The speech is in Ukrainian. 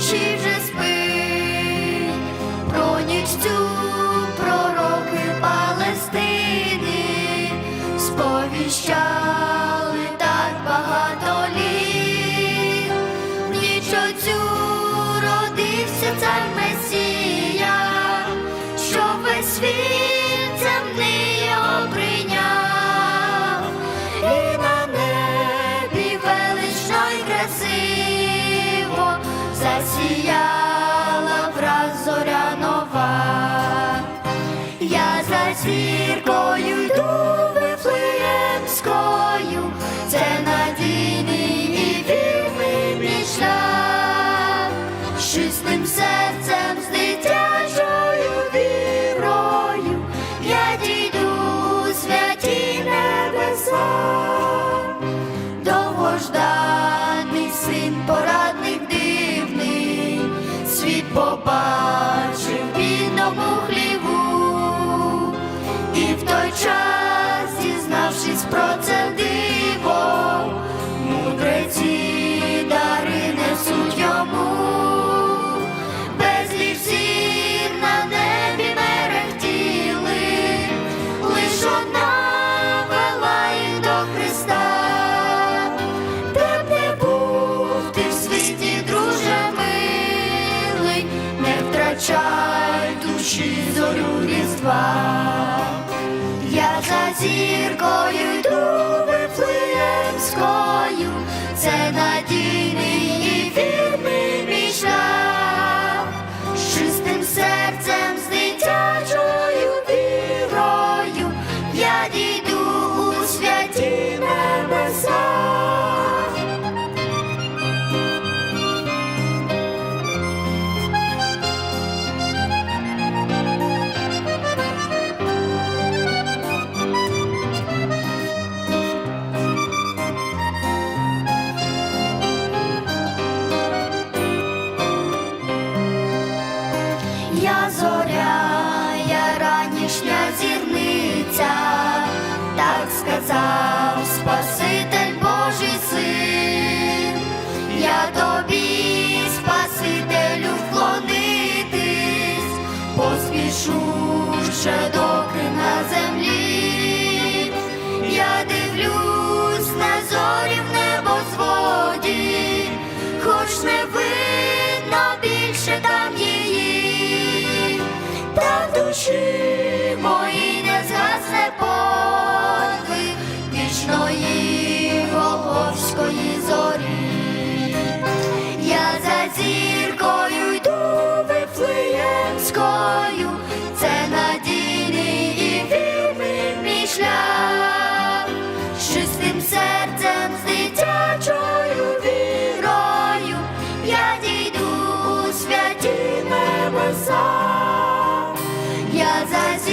інший вже спить, про ніч цю пророки Палестини сповіщали так багато літ, ніч оцю родився цар Месія, що весь світ. засіяла враз зоря нова, я за зіркою. побачив бідному хліву і в той час, дізнавшись про це. душі зорю різдва, я за зіркою йду вифлеємською, це надія. я тобі, Спасителю, вклонитись, поспішу ще доки на землі, я дивлюсь на зорі в небозводі, хоч не видно більше там її, та душі. 在